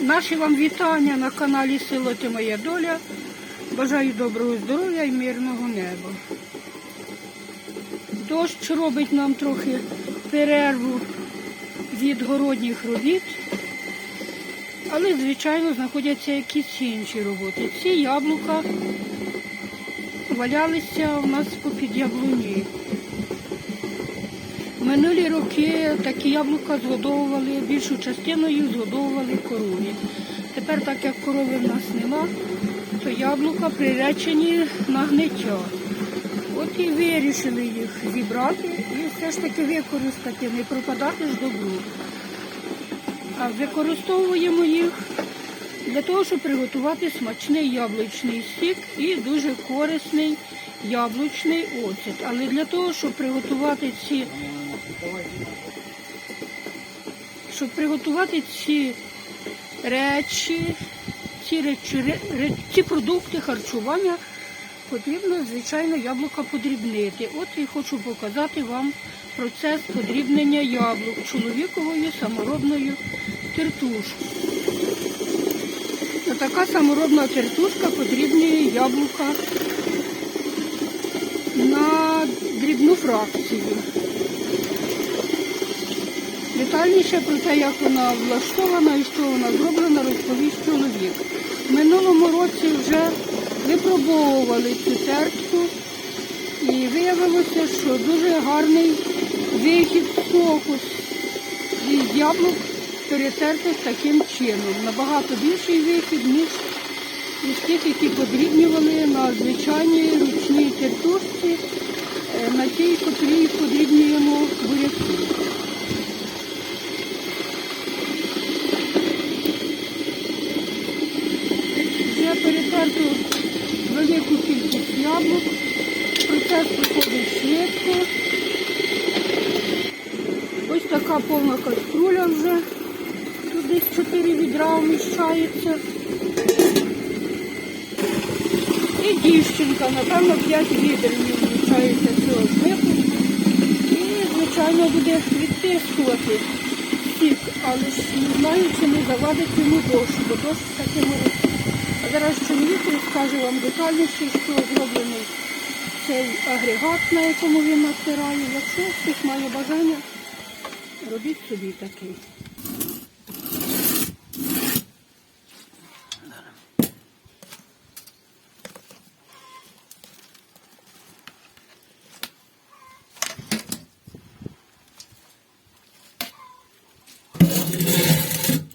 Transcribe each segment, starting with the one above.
Наші вам вітання на каналі Село Ти Моя Доля. Бажаю доброго здоров'я і мирного неба. Дощ робить нам трохи перерву від городніх робіт, але, звичайно, знаходяться якісь інші роботи. Ці яблука валялися у нас попід яблуні. Минулі роки такі яблука згодовували, більшу частиною згодовували корові. Тепер, так як корови в нас нема, то яблука приречені на гниття. От і вирішили їх зібрати і все ж таки використати, не пропадати ж добру. А використовуємо їх для того, щоб приготувати смачний яблучний сік і дуже корисний яблучний оцет. Але для того, щоб приготувати ці щоб приготувати ці речі, ці, речі, ре- ре- ці продукти харчування, потрібно, звичайно, яблука подрібнити. От і хочу показати вам процес подрібнення яблук чоловіковою саморобною тертушкою. Така саморобна тертушка подрібнює яблука на дрібну фракцію. Детальніше про те, як вона влаштована і що вона зроблена, розповість чоловік. В минулому році вже випробовували цю тертку і виявилося, що дуже гарний вихід соку з яблук перетертих таким чином. Набагато більший вихід, ніж із тих, які подрібнювали на звичайній ручній тертушці, е, на тій, котрій подрібнюємо буряки. Перетерто велику кількість яблук. Процес проходить швидко. Ось така повна каструля вже. Тут десь 4 відра вміщається. І дівчинка, напевно, 5 відер вміщається цього змику. І, звичайно, буде відтискувати сік, але ж не знаю, чи не завадить йому дощ, бо дощ може. А зараз розкаже вам детальніше, що зроблений цей агрегат, на якому він натирає. Якщо хтось має бажання, робіть собі такий.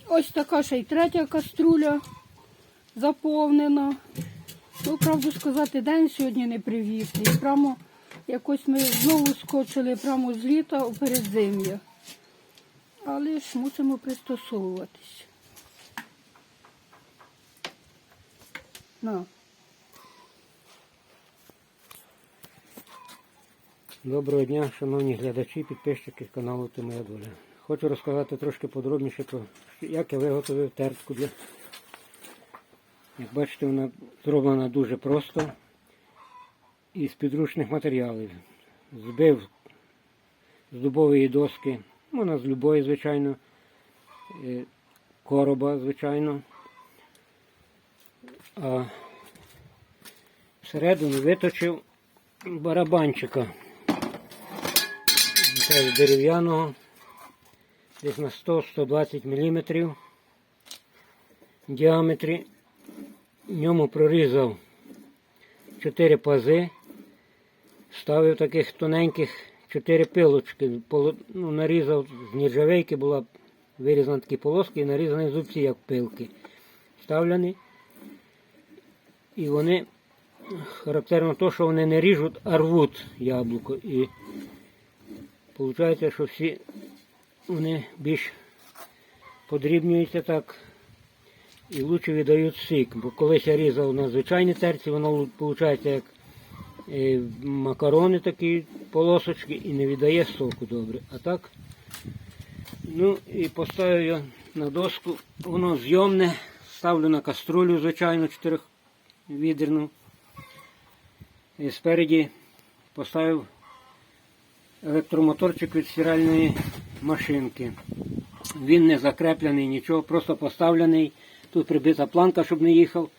Ось така ще й третя каструля заповнена. Ну, правду сказати, день сьогодні не привітний. Прямо якось ми знову скочили прямо з літа у передзим'я. Але ж мусимо пристосовуватись. На. Доброго дня, шановні глядачі, підписчики каналу Ти Моя Доля. Хочу розказати трошки подробніше про як я виготовив тертку для. Як бачите, вона зроблена дуже просто із підручних матеріалів. Збив з дубової доски, вона з любої, звичайно, е, короба, звичайно. А всередину виточив барабанчика теж дерев'яного, десь на 100-120 мм діаметрі. В ньому прорізав 4 пази, ставив таких тоненьких 4 пилочки, ну, нарізав з нержавейки, була вирізана такі полоски і нарізані зубці, як пилки. Вставлені. І вони характерно то, що вони не ріжуть, а рвуть яблуко. І Получається, що всі вони більш подрібнюються так і лучше віддають сік. Бо колись я різав на звичайній терці, воно виходить як е, макарони такі полосочки і не віддає соку добре. А так, ну і поставив я на доску, воно зйомне, ставлю на каструлю, звичайно, 4 відерну. І спереді поставив електромоторчик від стиральної машинки. Він не закреплений, нічого, просто поставлений. Тут прибита планка, щоб не їхав.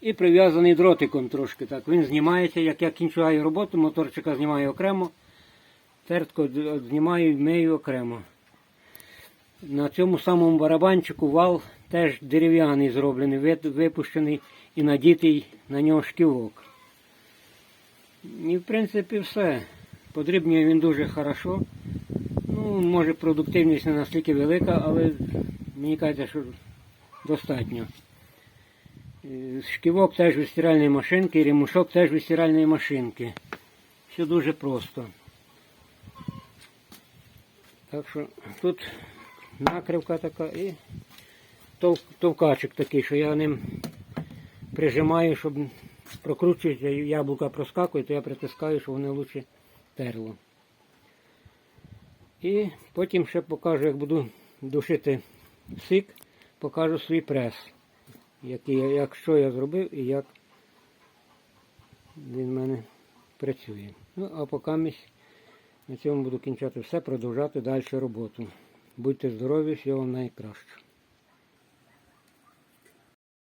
І прив'язаний дротиком трошки. Так. Він знімається, як я кінчаю роботу, моторчика знімаю окремо, тертко д- знімаю мию окремо. На цьому самому барабанчику вал теж дерев'яний зроблений, випущений і надітий на нього шківок. І в принципі все. Подрібнює він дуже хорошо. Ну, може продуктивність не настільки велика, але мені кажеться, що достатньо. Е, Шківок теж від стиральної машинки, ремушок теж від стиральної машинки. Все дуже просто. Так що тут накривка така і товкачик такий, що я ним прижимаю, щоб прокручується, яблука проскакує, то я притискаю, щоб вони краще терло. І потім ще покажу, як буду душити сик, покажу свій прес, який, як що я зробив і як він в мене працює. Ну, а поки на цьому буду кінчати все, продовжати далі роботу. Будьте здорові, всього вам найкращого.